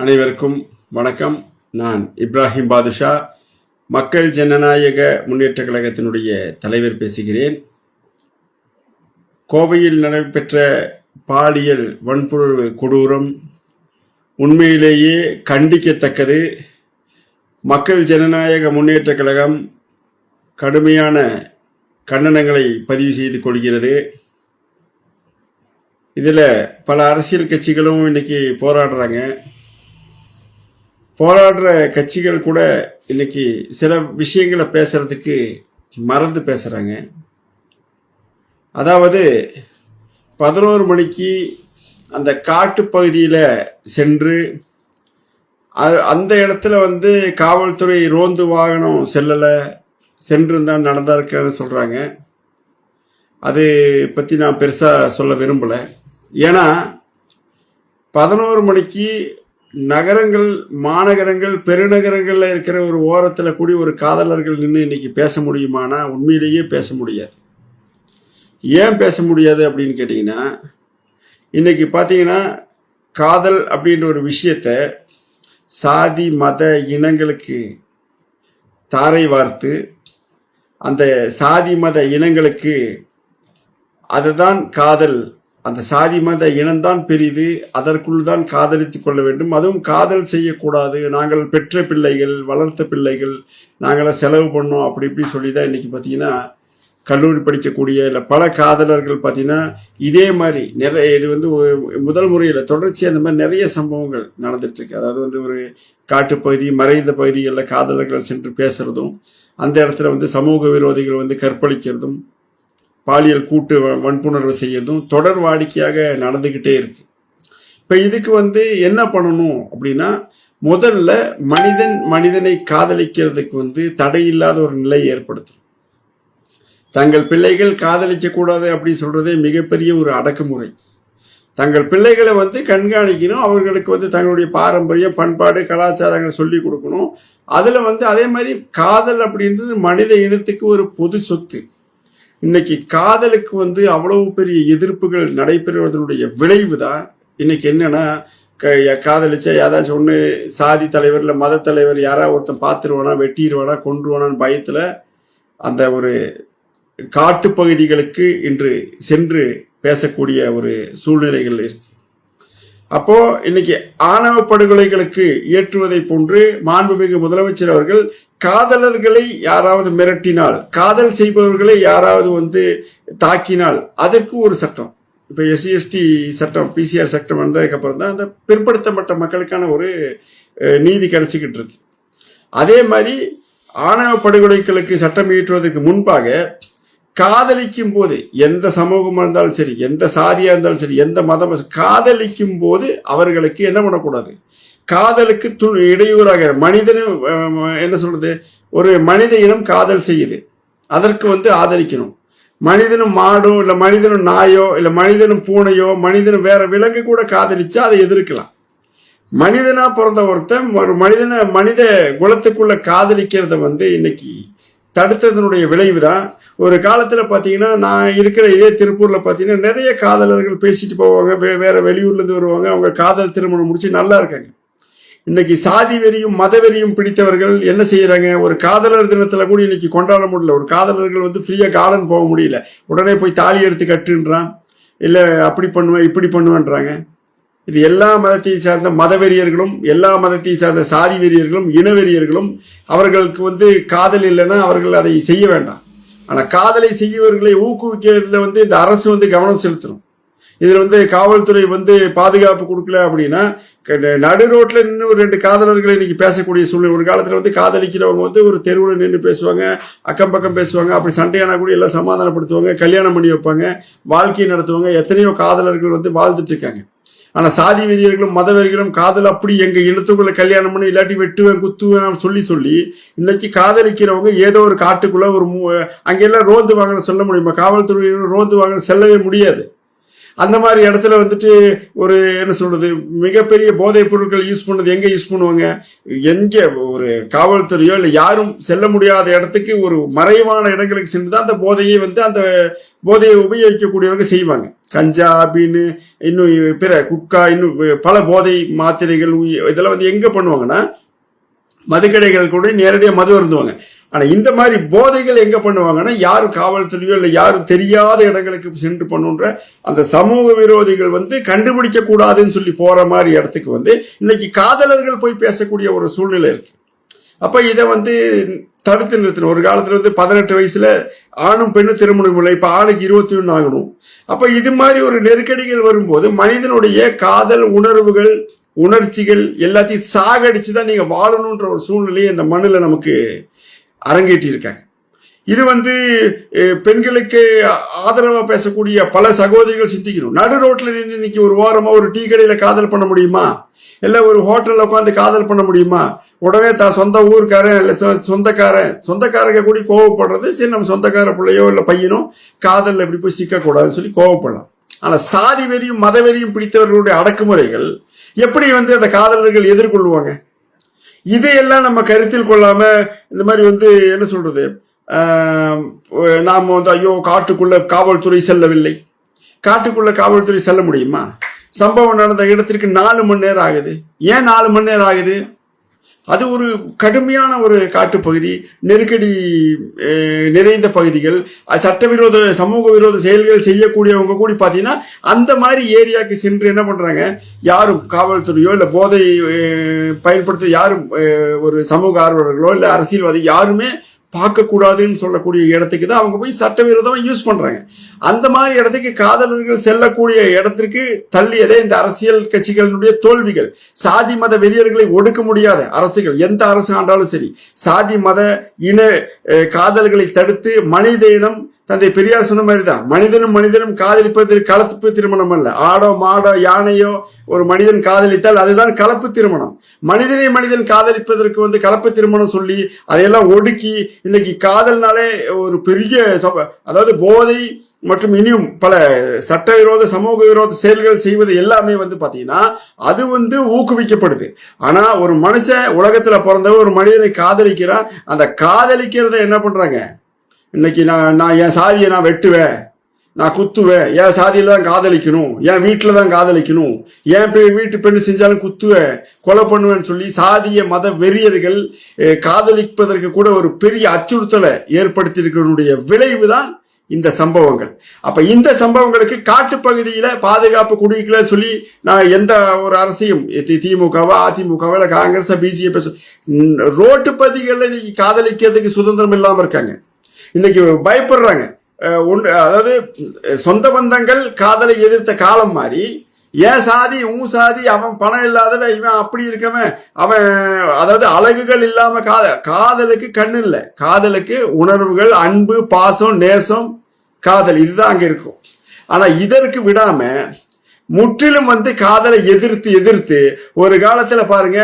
அனைவருக்கும் வணக்கம். நான் இப்ராஹிம் பாதுஷா. மக்கள் ஜனநாயக முன்னேற்ற கழகத்தினுடைய தலைவர் பேசுகிறேன். கோவையில் நடைபெற்ற பாலியல் வன்பொருள் கொடூரம் உண்மையிலேயே கண்டிக்கத்தக்கது. மக்கள் ஜனநாயக முன்னேற்ற கழகம் கடுமையான கண்டனங்களை பதிவு செய்து கொள்கிறது. இதில் பல அரசியல் கட்சிகளும் இன்னைக்கு போராடுறாங்க. போராடுற கட்சிகள் கூட இன்னைக்கு சில விஷயங்களை பேசுறதுக்கு மறந்து பேசுறாங்க. அதாவது பதினோரு மணிக்கு அந்த காட்டு பகுதியில் சென்று அந்த இடத்துல வந்து காவல்துறை ரோந்து வாகனம் செல்லலை சென்றிருந்தால் நடந்தா இருக்குன்னு சொல்கிறாங்க அது பற்றி நான் பெருசாக சொல்ல விரும்பலை. ஏன்னா பதினோரு மணிக்கு நகரங்கள் மாநகரங்கள் பெருநகரங்களில் இருக்கிற ஒரு ஓரத்தில் கூடி ஒரு காதலர்கள் நின்று இன்னைக்கு பேச முடியுமானா உண்மையிலேயே பேச முடியாது. ஏன் பேச முடியாது அப்படின்னு கேட்டிங்கன்னா இன்னைக்கு பார்த்தீங்கன்னா காதல் அப்படின்ற ஒரு விஷயத்த சாதி மத இனங்களுக்கு தாரை வார்த்து அந்த சாதி மத இனங்களுக்கு அதுதான் காதல் அந்த சாதி மத இனம்தான் பெரிது அதற்குள் தான் காதலித்து கொள்ள வேண்டும். அதுவும் காதல் செய்யக்கூடாது. நாங்கள் பெற்ற பிள்ளைகள் வளர்த்த பிள்ளைகள் நாங்களாம் செலவு பண்ணோம் அப்படி இப்படி சொல்லி தான் இன்னைக்கு பார்த்தீங்கன்னா கல்லூரி படிக்கக்கூடிய இல்லை பல காதலர்கள் பார்த்தீங்கன்னா இதே மாதிரி நிறைய இது வந்து முதல் முறையில் தொடர்ச்சி அந்த மாதிரி நிறைய சம்பவங்கள் நடந்துட்டுருக்கு. அதாவது வந்து ஒரு காட்டுப்பகுதி மறைந்த பகுதிகளில் காதலர்கள் சென்று பேசுறதும் அந்த இடத்துல வந்து சமூக விரோதிகள் வந்து கற்பழிக்கிறதும் பாலியல் கூட்டு வ- வன்புணர்வு செய்யறதும் தொடர் வாடிக்கையாக நடந்துக்கிட்டே இருக்கு. இப்போ இதுக்கு வந்து என்ன பண்ணணும் அப்படின்னா முதல்ல மனிதன் மனிதனை காதலிக்கிறதுக்கு வந்து தடையில்லாத ஒரு நிலை ஏற்படுத்தும் தங்கள் பிள்ளைகள் காதலிக்க கூடாது அப்படின்னு சொல்றதே மிகப்பெரிய ஒரு அடக்குமுறை. தங்கள் பிள்ளைகளை வந்து கண்காணிக்கணும் அவர்களுக்கு வந்து தங்களுடைய பாரம்பரியம் பண்பாடு கலாச்சாரங்களை சொல்லி கொடுக்கணும். அதில் வந்து அதே மாதிரி காதல் அப்படின்றது மனித இனத்துக்கு ஒரு பொது சொத்து. இன்னைக்கு காதலுக்கு வந்து அவ்வளவு பெரிய எதிர்ப்புகள் நடைபெறுவதனுடைய விளைவு தான் இன்னைக்கு என்னன்னா க- காதலிச்சா ஏதாச்சும் ஒன்று சாதி தலைவர் இல்லை மத தலைவர் யாராவது ஒருத்தன் பார்த்துருவானா வெட்டிடுவானா கொன்றுவானான்னு பயத்தில் அந்த ஒரு காட்டு பகுதிகளுக்கு இன்று சென்று பேசக்கூடிய ஒரு சூழ்நிலைகள் இருக்கு. அப்போ இன்னைக்கு ஆணவ படுகொலைகளுக்கு ஏற்றுவதை போன்று மாண்புமிகு முதலமைச்சர் அவர்கள் காதலர்களை யாராவது மிரட்டினால் காதல் செய்பவர்களை யாராவது வந்து தாக்கினால் அதற்கு ஒரு சட்டம். இப்போ எஸ்சி எஸ்டி சட்டம் பிசிஆர் சட்டம் வந்ததுக்கு அப்புறம் தான் அந்த பிற்படுத்தப்பட்ட மக்களுக்கான ஒரு நீதி கிடைச்சிக்கிட்டு இருக்கு. அதே மாதிரி ஆணவ படுகொலைகளுக்கு சட்டம் இயற்றுவதற்கு முன்பாக காதலிக்கும் போது எந்த சமூகமா இருந்தாலும் சரி எந்த சாதியா இருந்தாலும் சரி எந்த மதம் காதலிக்கும் போது அவர்களுக்கு என்ன பண்ணக்கூடாது? காதலுக்கு து இடையூறாக மனிதனும் என்ன சொல்றது? ஒரு மனித இனம் காதல் செய்யுது. அதற்கு வந்து ஆதரிக்கணும். மனிதனும் மாடும் இல்லை மனிதனும் நாயோ இல்லை மனிதனும் பூனையோ மனிதனும் வேற விலங்கு கூட காதலிச்சா அதை எதிர்க்கலாம். மனிதனா பிறந்த ஒருத்தன் ஒரு மனிதனை மனித குலத்துக்குள்ள காதலிக்கிறத வந்து இன்னைக்கு தடுத்ததனுடைய விளைவு தான் ஒரு காலத்தில் பார்த்தீங்கன்னா நான் இருக்கிற இதே திருப்பூரில் பார்த்தீங்கன்னா நிறைய காதலர்கள் பேசிட்டு போவாங்க. வே- வேற வெளியூர்லேருந்து வருவாங்க. அவங்க காதல் திருமணம் முடிச்சு நல்லா இருக்காங்க. இன்னைக்கு சாதி வெறியும் மத வெறியும் பிடித்தவர்கள் என்ன செய்யறாங்க? ஒரு காதலர் தினத்துல கூட இன்னைக்கு கொண்டாட முடியல. ஒரு காதலர்கள் வந்து ஃப்ரீயா கார்டன் போக முடியல. உடனே போய் தாலி எடுத்து கட்டுன்றான். இல்லை அப்படி பண்ணுவேன் இப்படி பண்ணுவேன்றாங்க. இது எல்லா மதத்தை சார்ந்த மதவெறியர்களும் எல்லா மதத்தை சார்ந்த சாதி வெறியர்களும் இனவெறியர்களும் அவர்களுக்கு வந்து காதல் இல்லைன்னா அவர்கள் அதை செய்ய வேண்டாம். ஆனால் காதலை செய்யவர்களை ஊக்குவிக்கிறதுல வந்து இந்த அரசு வந்து கவனம் செலுத்தணும். இதில் வந்து காவல்துறை வந்து பாதுகாப்பு கொடுக்கல அப்படின்னா க- நடு ரோட்டில் நின்று ஒரு ரெண்டு காதலர்கள் இன்னைக்கு பேசக்கூடிய சூழ்நிலை. ஒரு காலத்தில் வந்து காதலிக்கிறவங்க வந்து ஒரு தெருவில் நின்று பேசுவாங்க அக்கம் பக்கம் பேசுவாங்க அப்படி சண்டையானா கூட எல்லாம் சமாதானப்படுத்துவாங்க கல்யாணம் பண்ணி வைப்பாங்க வாழ்க்கையை நடத்துவாங்க எத்தனையோ காதலர்கள் வந்து வாழ்ந்துட்டு இருக்காங்க. ஆனா சாதி வெறியர்களும் மத வெறிகளும் காதல் அப்படி எங்க இனத்துக்குள்ள கல்யாணம் பண்ணி இல்லாட்டி வெட்டுவேன் குத்துவேன் சொல்லி சொல்லி இன்னைக்கு காதலிக்கிறவங்க ஏதோ ஒரு காட்டுக்குள்ள ஒரு மூ- அங்கெல்லாம் ரோந்து வாங்கின சொல்ல முடியுமா? காவல்துறையினர் ரோந்து வாங்கின செல்லவே முடியாது. அந்த மாதிரி இடத்துல வந்துட்டு ஒரு என்ன சொல்றது மிகப்பெரிய போதைப் பொருட்கள் யூஸ் பண்ணது எங்க யூஸ் பண்ணுவாங்க? எங்க ஒரு காவல்துறையோ இல்லை யாரும் செல்ல முடியாத இடத்துக்கு ஒரு மறைவான இடங்களுக்கு சென்று தான் அந்த போதையை வந்து அந்த போதையை உபயோகிக்கக்கூடியவங்க செய்வாங்க. கஞ்சா அப்படின்னு இன்னும் பிற குட்கா இன்னும் பல போதை மாத்திரைகள் இதெல்லாம் வந்து எங்க பண்ணுவாங்கன்னா மதுக்கடைகள் கூட நேரடியாக மது வருந்துவாங்க ஆனா இந்த மாதிரி போதைகள் எங்க பண்ணுவாங்கன்னா யாரும் காவல்துறையோ இல்லை யாரும் தெரியாத இடங்களுக்கு சென்று பண்ணுன்ற அந்த சமூக விரோதிகள் வந்து கண்டுபிடிக்க கூடாதுன்னு சொல்லி போற மாதிரி இடத்துக்கு வந்து இன்னைக்கு காதலர்கள் போய் பேசக்கூடிய ஒரு சூழ்நிலை இருக்கு. அப்ப இதை வந்து தடுத்து நிறுத்தணும் ஒரு காலத்துல வந்து பதினெட்டு வயசுல ஆணும் பெண்ணும் திருமணம் இல்லை. இப்ப ஆணுக்கு இருபத்தி ஒன்று ஆகணும். அப்ப இது மாதிரி ஒரு நெருக்கடிகள் வரும்போது மனிதனுடைய காதல் உணர்வுகள் உணர்ச்சிகள் எல்லாத்தையும் சாகடிச்சு தான் நீங்க வாழணுன்ற ஒரு சூழ்நிலையை இந்த மண்ணில் நமக்கு அரங்கேற்றியிருக்காங்க இது வந்து பெண்களுக்கு ஆதரவாக பேசக்கூடிய பல சகோதரிகள் சிந்திக்கணும் நடு ரோட்டில் நின்று இன்னைக்கு ஒரு வாரமாக ஒரு டீ கடையில் காதல் பண்ண முடியுமா? இல்லை ஒரு ஹோட்டலில் உட்காந்து காதல் பண்ண முடியுமா? உடனே தான் சொந்த ஊருக்காரன் இல்லை சொ- சொந்தக்காரன் சொந்தக்காரங்க கூட கோவப்படுறது சரி நம்ம சொந்தக்கார பிள்ளையோ இல்லை பையனோ காதலில் இப்படி போய் சிக்கக்கூடாதுன்னு சொல்லி கோவப்படலாம். ஆனால் சாதி வெறியும் மத வெறியும் பிடித்தவர்களுடைய அடக்குமுறைகள் எப்படி வந்து அந்த காதலர்கள் எதிர்கொள்வாங்க இதையெல்லாம் நம்ம கருத்தில் கொள்ளாம இந்த மாதிரி வந்து என்ன சொல்றது? நாம் வந்து ஐயோ காட்டுக்குள்ள காவல்துறை செல்லவில்லை. காட்டுக்குள்ள காவல்துறை செல்ல முடியுமா? சம்பவம் நடந்த இடத்திற்கு நாலு மணி நேரம் ஆகுது. ஏன் நாலு மணி நேரம் ஆகுது? அது ஒரு கடுமையான ஒரு காட்டுப்பகுதி நெருக்கடி நிறைந்த பகுதிகள் சட்டவிரோத சமூக விரோத செயல்கள் செய்யக்கூடியவங்க கூடி பார்த்தீங்கன்னா அந்த மாதிரி ஏரியாவுக்கு சென்று என்ன பண்றாங்க? யாரும் காவல்துறையோ இல்லை போதை பயன்படுத்த யாரும் ஒரு சமூக ஆர்வலர்களோ இல்லை அரசியல்வாதி யாருமே பார்க்கக்கூடாதுன்னு சொல்லக்கூடிய இடத்துக்கு தான் அவங்க போய் சட்டவிரோதமாக யூஸ் பண்ணுறாங்க அந்த மாதிரி இடத்துக்கு காதலர்கள் செல்லக்கூடிய இடத்திற்கு தள்ளியதே இந்த அரசியல் கட்சிகளினுடைய தோல்விகள். சாதி மத வெறியர்களை ஒடுக்க முடியாத அரசுகள் எந்த அரசு ஆண்டாலும் சரி. சாதி மத இன காதல்களை தடுத்து மனித இனம் தந்தை பெரியார் சொன்ன மாதிரி தான் மனிதனும் மனிதனும் காதலிப்பதில் கலப்பு திருமணம் அல்ல. ஆடோ மாடோ யானையோ ஒரு மனிதன் காதலித்தால் அதுதான் கலப்பு திருமணம். மனிதனை மனிதன் காதலிப்பதற்கு வந்து கலப்பு திருமணம் சொல்லி அதையெல்லாம் ஒடுக்கி இன்னைக்கு காதல்னாலே ஒரு பெரிய சப- அதாவது போதை மற்றும் இனியும் பல சட்டவிரோத சமூக விரோத செயல்கள் செய்வது எல்லாமே வந்து பார்த்தீங்கன்னா அது வந்து ஊக்குவிக்கப்படுது. ஆனால் ஒரு மனுஷன் உலகத்தில் பிறந்தவன் ஒரு மனிதனை காதலிக்கிறான். அந்த காதலிக்கிறத என்ன பண்ணுறாங்க இன்னைக்கு நான் நான் என் சாதியை நான் வெட்டுவேன். நான் குத்துவேன். என் சாதியில தான் காதலிக்கணும். என் வீட்டில் தான் காதலிக்கணும். என் பெ- வீட்டு பெண்ணு செஞ்சாலும் குத்துவேன். கொலை பண்ணுவேன்னு சொல்லி சாதிய மத வெறியர்கள் காதலிப்பதற்கு கூட ஒரு பெரிய அச்சுறுத்தலை ஏற்படுத்தியிருக்கிறனுடைய விளைவு தான் இந்த சம்பவங்கள். அப்ப இந்த சம்பவங்களுக்கு காட்டுப்பகுதியில பாதுகாப்பு குடிக்கல சொல்லி நான் எந்த ஒரு அரசையும் திமுகவா அதிமுகவா இல்ல காங்கிரஸ் பிஜேபி ரோட்டு பதிகளில் இன்னைக்கு காதலிக்கிறதுக்கு சுதந்திரம் இல்லாம இருக்காங்க. இன்னைக்கு பயப்படுறாங்க. ஒன்று அதாவது சொந்த பந்தங்கள் காதலை எதிர்த்த காலம் மாதிரி ஏன் சாதி உன் சாதி அவன் பணம் இல்லாதவன் இவன் அப்படி இருக்கவன் அவன் அதாவது அழகுகள் இல்லாம காத காதலுக்கு கண்ணு இல்லை. காதலுக்கு உணர்வுகள் அன்பு பாசம் நேசம் காதல் இதுதான் அங்க இருக்கும். ஆனா இதற்கு விடாம முற்றிலும் வந்து காதலை எதிர்த்து எதிர்த்து ஒரு காலத்துல பாருங்க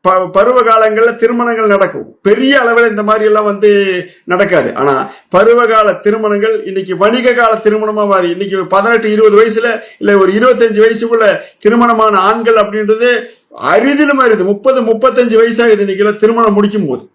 ப- பருவ காலங்களில் திருமணங்கள் நடக்கும். பெரிய அளவில் இந்த மாதிரி எல்லாம் வந்து நடக்காது. ஆனால் பருவகால திருமணங்கள் இன்னைக்கு வணிக கால திருமணமாக மாறி இன்னைக்கு பதினெட்டு இருபது வயசுல இல்லை ஒரு இருபத்தஞ்சு வயசுக்குள்ள திருமணமான ஆண்கள் அப்படின்றது அரிதிலும் அரிது முப்பது முப்பத்தஞ்சு வயசாகுது இன்னைக்கு திருமணம் முடிக்கும் போது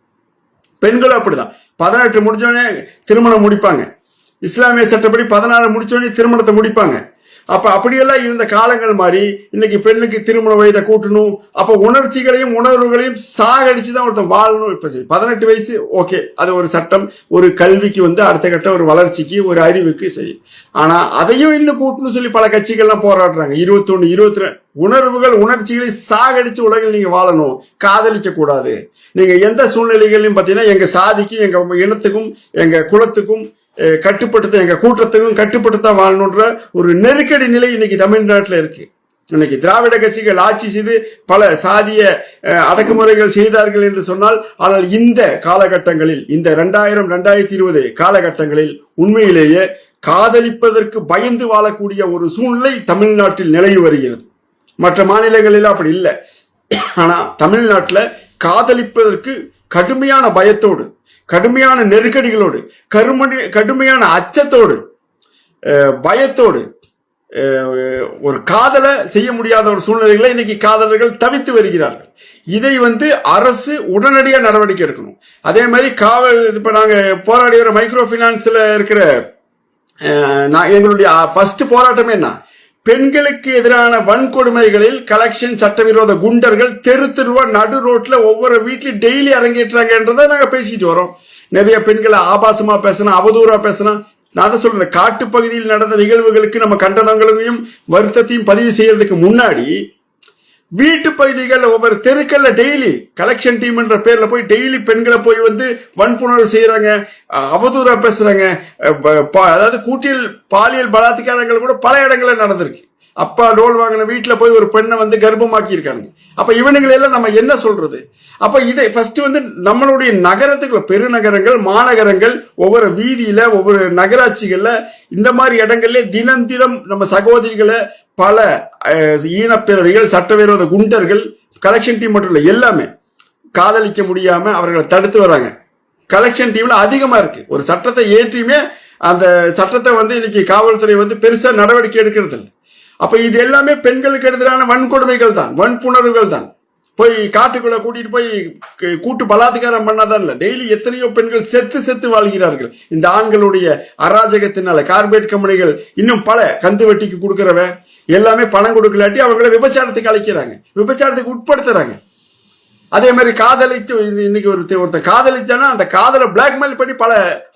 பெண்களும் அப்படிதான். பதினெட்டு முடிஞ்சோடனே திருமணம் முடிப்பாங்க. இஸ்லாமிய சட்டப்படி பதினாறு முடிச்சோடனே திருமணத்தை முடிப்பாங்க. அப்ப அப்படியெல்லாம் இருந்த காலங்கள் மாதிரி இன்னைக்கு பெண்ணுக்கு திருமண வயதை கூட்டணும் அப்ப உணர்ச்சிகளையும் உணர்வுகளையும் சாகடிச்சு தான் ஒருத்தன் வாழணும். இப்ப சரி பதினெட்டு வயசு ஓகே அது ஒரு சட்டம் ஒரு கல்விக்கு வந்து அடுத்த கட்ட ஒரு வளர்ச்சிக்கு ஒரு அறிவுக்கு சரி. ஆனா அதையும் இன்னும் கூட்டணும் சொல்லி பல கட்சிகள்லாம் போராடுறாங்க. இருபத்தொன்னு இருபத்தி ரெண்டு. உணர்வுகள் உணர்ச்சிகளை சாகடிச்சு உலகில் நீங்க வாழணும். காதலிக்க கூடாது நீங்க எந்த சூழ்நிலைகளையும் பாத்தீங்கன்னா எங்க சாதிக்கும் எங்க இனத்துக்கும் எங்க குலத்துக்கும் கட்டுப்படுத்த எங்க கட்டுப்பட்டு கட்டுப்படுத்த வாழணுன்ற ஒரு நெருக்கடி நிலை இன்னைக்கு தமிழ்நாட்டில் இருக்கு. இன்னைக்கு திராவிட கட்சிகள் ஆட்சி செய்து பல சாதிய அடக்குமுறைகள் செய்தார்கள் என்று சொன்னால் ஆனால் இந்த காலகட்டங்களில் இந்த ரெண்டாயிரம் ரெண்டாயிரத்தி இருபது காலகட்டங்களில் உண்மையிலேயே காதலிப்பதற்கு பயந்து வாழக்கூடிய ஒரு சூழ்நிலை தமிழ்நாட்டில் நிலவி வருகிறது. மற்ற மாநிலங்களில் அப்படி இல்லை. ஆனா தமிழ்நாட்டில் காதலிப்பதற்கு கடுமையான பயத்தோடு கடுமையான நெருக்கடிகளோடு கருமணி கடுமையான அச்சத்தோடு பயத்தோடு ஒரு காதலை செய்ய முடியாத ஒரு சூழ்நிலைகளை இன்னைக்கு காதலர்கள் தவித்து வருகிறார்கள். இதை வந்து அரசு உடனடியாக நடவடிக்கை எடுக்கணும். அதே மாதிரி காவல் இப்போ நாங்கள் போராடி வர மைக்ரோ ஃபினான்ஸில் இருக்கிற நான் எங்களுடைய ஃபர்ஸ்ட் போராட்டமே என்ன? பெண்களுக்கு எதிரான வன்கொடுமைகளில் கலெக்ஷன் சட்டவிரோத குண்டர்கள் தெரு தெருவா நடு ரோட்ல ஒவ்வொரு வீட்லயும் டெய்லி அரங்கேற்றாங்கன்றதை நாங்க பேசிட்டு வரோம். நிறைய பெண்களை ஆபாசமா பேசணும் அவதூறா பேசணும் நான் தான் சொல்றேன் காட்டு பகுதியில் நடந்த நிகழ்வுகளுக்கு நம்ம கண்டனங்களையும் வருத்தத்தையும் பதிவு செய்யறதுக்கு முன்னாடி வீட்டு பகுதிகளில் ஒவ்வொரு தெருக்கல்ல டெய்லி கலெக்ஷன் டீம் என்ற பேர்ல போய் டெய்லி பெண்களை போய் வந்து வன்புணர்வு செய்யறாங்க அவதூறா பேசுறாங்க. அதாவது கூட்டியல் பாலியல் பலாத்காரங்கள் கூட பல இடங்களில் நடந்திருக்கு. அப்பா லோன் வாங்கின வீட்டில் போய் ஒரு பெண்ணை வந்து கர்ப்பமாக்கி இருக்காங்க அப்ப இவனுங்களெல்லாம் நம்ம என்ன சொல்றது? அப்ப இதை ஃபர்ஸ்ட் வந்து நம்மளுடைய நகரத்துக்குள்ள பெருநகரங்கள் மாநகரங்கள் ஒவ்வொரு வீதியில ஒவ்வொரு நகராட்சிகள்ல இந்த மாதிரி இடங்கள்ல தினம் தினம் நம்ம சகோதரிகளை பல ஈனப்பிறவிகள் சட்டவிரோத குண்டர்கள் கலெக்ஷன் டீம் மட்டும் இல்லை எல்லாமே காதலிக்க முடியாம அவர்களை தடுத்து வராங்க கலெக்ஷன் டீம்ல அதிகமா இருக்கு. ஒரு சட்டத்தை ஏற்றியுமே அந்த சட்டத்தை வந்து இன்னைக்கு காவல்துறை வந்து பெருசா நடவடிக்கை எடுக்கிறது இல்லை அப்ப இது எல்லாமே பெண்களுக்கு எதிரான வன்கொடுமைகள் தான் வன்புணர்வுகள் தான். போய் காட்டுக்குள்ள கூட்டிட்டு போய் கூட்டு பலாத்காரம் பண்ணாதான் இல்லை. டெய்லி எத்தனையோ பெண்கள் செத்து செத்து வாழ்கிறார்கள். இந்த ஆண்களுடைய அராஜகத்தினால கார்பரேட் கம்பெனிகள் இன்னும் பல கந்து வெட்டிக்கு கொடுக்குறவன் எல்லாமே பணம் கொடுக்கலாட்டி அவங்கள விபச்சாரத்துக்கு அழைக்கிறாங்க. விபச்சாரத்துக்கு உட்படுத்துறாங்க. அதே மாதிரி காதலிச்சு இன்னைக்கு ஒரு ஒருத்தர் காதலிச்சானா அந்த காதலை பிளாக்மெயில் பண்ணி பல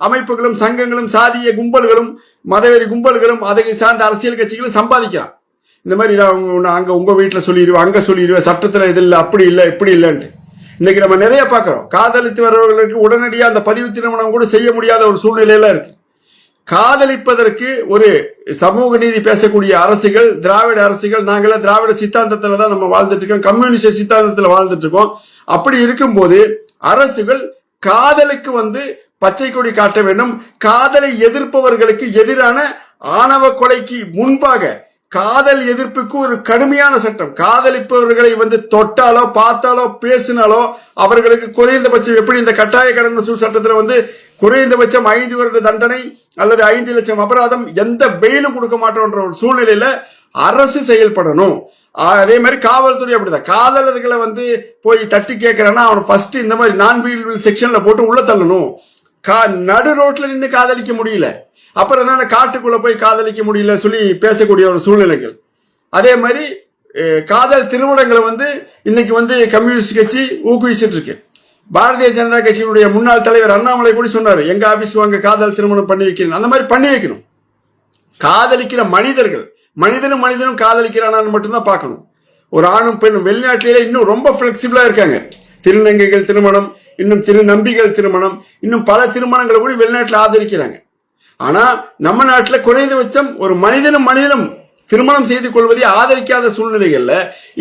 அமைப்புகளும் சங்கங்களும் சாதிய கும்பல்களும் மதவெறி கும்பல்களும் அதை சார்ந்த அரசியல் கட்சிகளும் சம்பாதிக்கிறான். இந்த மாதிரி நான் அங்கே நான் வீட்டில் சொல்லிடுவேன் அங்கே சொல்லிடுவேன் சட்டத்தில் இது இல்லை அப்படி இல்லை இப்படி இல்லைன்ட்டு. இன்னைக்கு நம்ம நிறைய பார்க்குறோம். காதலித்து வர்றவர்களுக்கு உடனடியாக அந்த பதிவு திருமணம் கூட செய்ய முடியாத ஒரு சூழ்நிலையில இருக்கு. காதலிப்பதற்கு ஒரு சமூக நீதி பேசக்கூடிய அரசுகள் திராவிட அரசுகள் நாங்களே திராவிட சித்தாந்தத்தில் தான் நம்ம வாழ்ந்துட்டு இருக்கோம். கம்யூனிஸ்ட் சித்தாந்தத்தில் வாழ்ந்துட்டு இருக்கோம். அப்படி இருக்கும்போது அரசுகள் காதலுக்கு வந்து பச்சை கொடி காட்ட வேண்டும். காதலை எதிர்ப்பவர்களுக்கு எதிரான ஆணவ கொலைக்கு முன்பாக காதல் எதிர்ப்புக்கு ஒரு கடுமையான சட்டம். காதலிப்பவர்களை வந்து தொட்டாலோ பார்த்தாலோ பேசினாலோ அவர்களுக்கு குறைந்தபட்சம் எப்படி இந்த கட்டாய கடன் வசூல் சட்டத்தில் வந்து குறைந்தபட்சம் ஐந்து வருட தண்டனை அல்லது ஐந்து லட்சம் அபராதம் எந்த பெயிலும் கொடுக்க மாட்டோம்ன்ற ஒரு சூழ்நிலையில அரசு செயல்படணும். அதே மாதிரி காவல்துறை அப்படிதான். காதலர்களை வந்து போய் தட்டி கேட்கிறேன்னா அவன் ஃபர்ஸ்ட் இந்த மாதிரி நான் வீல் செக்ஷன்ல போட்டு உள்ள தள்ளணும். கா நடு ரோட்ல நின்று காதலிக்க முடியல. அப்புறம் தான் அந்த காட்டுக்குள்ள போய் காதலிக்க முடியல சொல்லி பேசக்கூடிய ஒரு சூழ்நிலைகள். அதே மாதிரி காதல் திருமணங்களை வந்து இன்னைக்கு வந்து கம்யூனிஸ்ட் கட்சி ஊக்குவிச்சுட்டு இருக்கு. பாரதிய ஜனதா கட்சியினுடைய முன்னாள் தலைவர் அண்ணாமலை கூட சொன்னார் எங்க ஆபீஸ் வாங்க காதல் திருமணம் பண்ணி வைக்கணும் அந்த மாதிரி பண்ணி வைக்கணும். காதலிக்கிற மனிதர்கள் மனிதனும் மனிதனும் காதலிக்கிறானான்னு மட்டும்தான் பார்க்கணும். ஒரு ஆணும் பெண்ணும் வெளிநாட்டிலே இன்னும் ரொம்ப ஃபிளெக்சிபிளா இருக்காங்க. திருநங்கைகள் திருமணம் இன்னும் திருநம்பிகள் திருமணம் இன்னும் பல திருமணங்களை கூட வெளிநாட்டில் ஆதரிக்கிறாங்க. ஆனா நம்ம நாட்டில் குறைந்தபட்சம் ஒரு மனிதனும் மனிதனும் திருமணம் செய்து கொள்வதை ஆதரிக்காத சூழ்நிலைகள்ல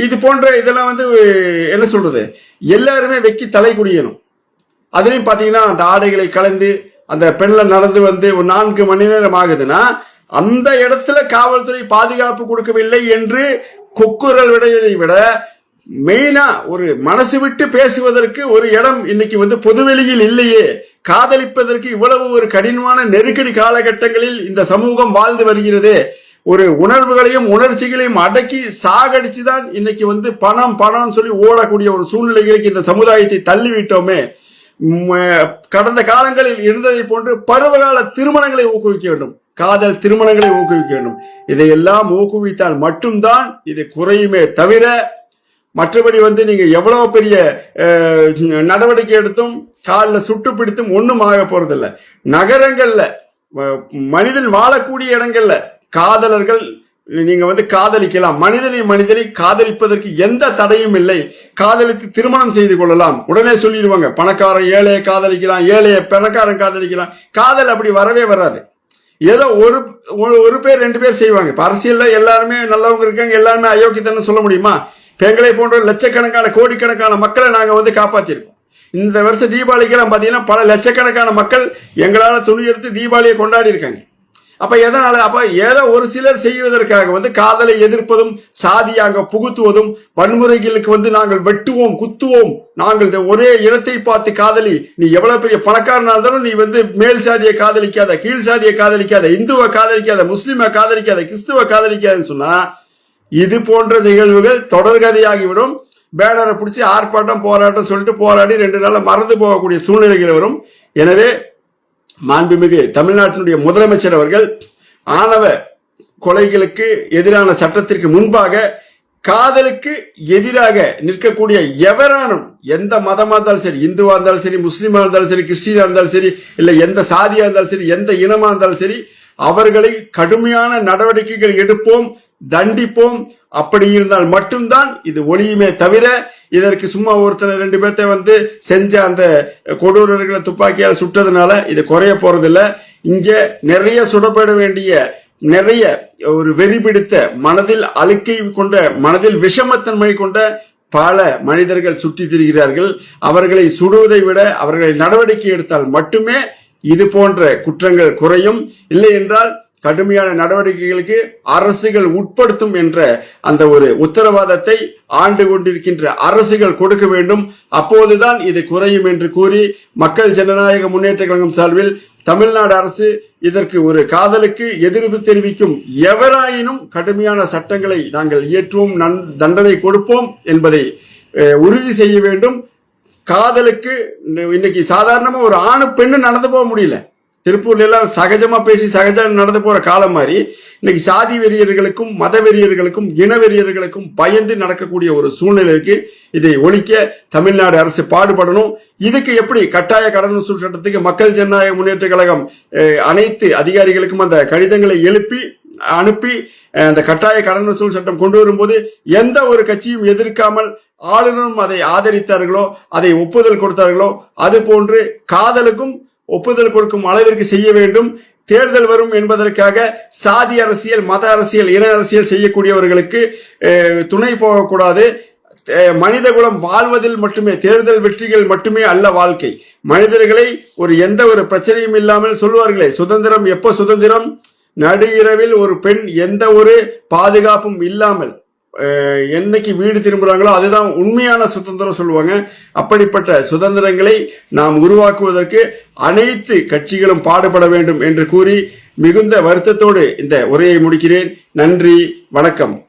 இது போன்ற இதெல்லாம் வந்து என்ன சொல்றது? எல்லாருமே வெக்கி தலை குடியணும் அதுலயும் பாத்தீங்கன்னா அந்த ஆடைகளை கலந்து அந்த பெண்ல நடந்து வந்து ஒரு நான்கு மணி நேரம் ஆகுதுன்னா அந்த இடத்துல காவல்துறை பாதுகாப்பு கொடுக்கவில்லை என்று கொக்குரல் விடையதை விட மெயினா ஒரு மனசு விட்டு பேசுவதற்கு ஒரு இடம் இன்னைக்கு வந்து பொதுவெளியில் இல்லையே. காதலிப்பதற்கு இவ்வளவு ஒரு கடினமான நெருக்கடி காலகட்டங்களில் இந்த சமூகம் வாழ்ந்து வருகிறது. ஒரு உணர்வுகளையும் உணர்ச்சிகளையும் அடக்கி சாகடிச்சு தான் இன்னைக்கு வந்து பணம் பணம்னு சொல்லி ஓடக்கூடிய ஒரு சூழ்நிலைகளுக்கு இந்த சமுதாயத்தை தள்ளிவிட்டோமே. கடந்த காலங்களில் இருந்ததை போன்று பருவகால திருமணங்களை ஊக்குவிக்க வேண்டும். காதல் திருமணங்களை ஊக்குவிக்க வேண்டும். இதையெல்லாம் ஊக்குவித்தால் மட்டும்தான் இது குறையுமே தவிர மற்றபடி வந்து நீங்க எவ்வளவு பெரிய நடவடிக்கை எடுத்தும் காலில் சுட்டு பிடித்தும் ஒன்றும் ஆக போகிறதில்ல நகரங்களில் மனிதன் வாழக்கூடிய இடங்கள்ல காதலர்கள் நீங்க வந்து காதலிக்கலாம். மனிதனை மனிதனை காதலிப்பதற்கு எந்த தடையும் இல்லை. காதலித்து திருமணம் செய்து கொள்ளலாம். உடனே சொல்லிடுவாங்க பணக்காரன் ஏழையை காதலிக்கலாம் ஏழையை பணக்காரன் காதலிக்கலாம் காதல் அப்படி வரவே வராது. ஏதோ ஒரு ஒரு- ஒரு பேர் ரெண்டு பேர் செய்வாங்க. இப்ப அரசியல்ல எல்லாருமே நல்லவங்க இருக்காங்க எல்லாருமே அயோக்கியத்தன்னு சொல்ல முடியுமா? எங்களை போன்ற லட்சக்கணக்கான கோடிக்கணக்கான மக்களை நாங்கள் வந்து காப்பாற்றிருக்கோம் இந்த வருஷம் தீபாவளிக்கெல்லாம் பார்த்தீங்கன்னா பல லட்சக்கணக்கான மக்கள் எங்களால் துணி எடுத்து தீபாவளியை கொண்டாடி இருக்காங்க. அப்போ எதனால்? அப்போ ஏதோ ஒரு சிலர் செய்வதற்காக வந்து காதலை எதிர்ப்பதும் சாதியாக புகுத்துவதும் வன்முறைகளுக்கு வந்து நாங்கள் வெட்டுவோம் குத்துவோம். நாங்கள் இந்த ஒரே இனத்தை பார்த்து காதலி நீ எவ்வளோ பெரிய பணக்காரனாக இருந்தாலும் நீ வந்து மேல் சாதியை காதலிக்காத கீழ் சாதியை காதலிக்காத இந்துவை காதலிக்காத முஸ்லீமை காதலிக்காத கிறிஸ்துவை காதலிக்காதன்னு சொன்னால் இது போன்ற நிகழ்வுகள் தொடர்கதையாகிவிடும் பேனரை பிடிச்சி ஆர்ப்பாட்டம் போராட்டம் சொல்லிட்டு போராடி ரெண்டு நாளில் மறந்து போகக்கூடிய சூழ்நிலைகள் வரும். எனவே மாண்புமிகு தமிழ்நாட்டினுடைய முதலமைச்சர் அவர்கள் ஆணவ கொலைகளுக்கு எதிரான சட்டத்திற்கு முன்பாக காதலுக்கு எதிராக நிற்கக்கூடிய எவரானும் எந்த மதமாக இருந்தாலும் சரி இந்துவா இருந்தாலும் சரி முஸ்லீமா இருந்தாலும் சரி கிறிஸ்டினா இருந்தாலும் சரி இல்லை எந்த சாதியா இருந்தாலும் சரி எந்த இனமா இருந்தாலும் சரி அவர்களை கடுமையான நடவடிக்கைகள் எடுப்போம். தண்டிப்போம். அப்படி இருந்தால் மட்டும்தான் இது ஒளியுமே தவிர இதற்கு சும்மா ஒருத்தர் ரெண்டு பேர்த்த வந்து செஞ்ச அந்த கொடூரர்களை துப்பாக்கியால் சுட்டதுனால இது குறைய போறதில்ல. இங்க நிறைய சுடப்பட வேண்டிய நிறைய ஒரு வெறி பிடித்த மனதில் அழுக்கை கொண்ட மனதில் விஷமத்தன்மை கொண்ட பல மனிதர்கள் சுற்றி திரிகிறார்கள். அவர்களை சுடுவதை விட அவர்களை நடவடிக்கை எடுத்தால் மட்டுமே இது போன்ற குற்றங்கள் குறையும். இல்லை என்றால் கடுமையான நடவடிக்கைகளுக்கு அரசுகள் உட்படுத்தும் என்ற அந்த ஒரு உத்தரவாதத்தை ஆண்டு கொண்டிருக்கின்ற அரசுகள் கொடுக்க வேண்டும். அப்போதுதான் இது குறையும் என்று கூறி மக்கள் ஜனநாயக முன்னேற்ற கழகம் சார்பில் தமிழ்நாடு அரசு இதற்கு ஒரு காதலுக்கு எதிர்ப்பு தெரிவிக்கும் எவராயினும் கடுமையான சட்டங்களை நாங்கள் இயற்றுவோம் நன்- தண்டனை கொடுப்போம் என்பதை உறுதி செய்ய வேண்டும். காதலுக்கு இன்னைக்கு சாதாரணமா ஒரு ஆணு பெண்ணு நடந்து போக முடியல. திருப்பூர்ல எல்லாம் சகஜமா பேசி சகஜம் நடந்து போற காலம் மாதிரி இன்னைக்கு சாதி வெறியர்களுக்கும் மத வெறியர்களுக்கும் இன வெறியர்களுக்கும் பயந்து நடக்கக்கூடிய ஒரு சூழ்நிலை இருக்கு. இதை ஒழிக்க தமிழ்நாடு அரசு பாடுபடணும். இதுக்கு எப்படி கட்டாய கடன் வசூல் சட்டத்துக்கு மக்கள் ஜனநாயக முன்னேற்ற கழகம் அனைத்து அதிகாரிகளுக்கும் அந்த கடிதங்களை எழுப்பி அனுப்பி அந்த கட்டாய கடன் வசூல் சட்டம் கொண்டு வரும்போது எந்த ஒரு கட்சியும் எதிர்க்காமல் ஆளுநரும் அதை ஆதரித்தார்களோ அதை ஒப்புதல் கொடுத்தார்களோ அது போன்று காதலுக்கும் ஒப்புதல் கொடுக்கும் அளவிற்கு செய்ய வேண்டும். தேர்தல் வரும் என்பதற்காக சாதி அரசியல் மத அரசியல் இன அரசியல் செய்யக்கூடியவர்களுக்கு துணை போகக்கூடாது. மனிதகுலம் வாழ்வதில் மட்டுமே தேர்தல் வெற்றிகள் மட்டுமே அல்ல வாழ்க்கை. மனிதர்களை ஒரு எந்த ஒரு பிரச்சனையும் இல்லாமல் சொல்வார்களே சுதந்திரம் எப்ப சுதந்திரம்? நடு இரவில் ஒரு பெண் எந்த ஒரு பாதுகாப்பும் இல்லாமல் என்னைக்கு வீடு திரும்புகிறாங்களோ அதுதான் உண்மையான சுதந்திரம் சொல்லுவாங்க. அப்படிப்பட்ட சுதந்திரங்களை நாம் உருவாக்குவதற்கு அனைத்து கட்சிகளும் பாடுபட வேண்டும் என்று கூறி மிகுந்த வருத்தத்தோடு இந்த உரையை முடிக்கிறேன். நன்றி வணக்கம்.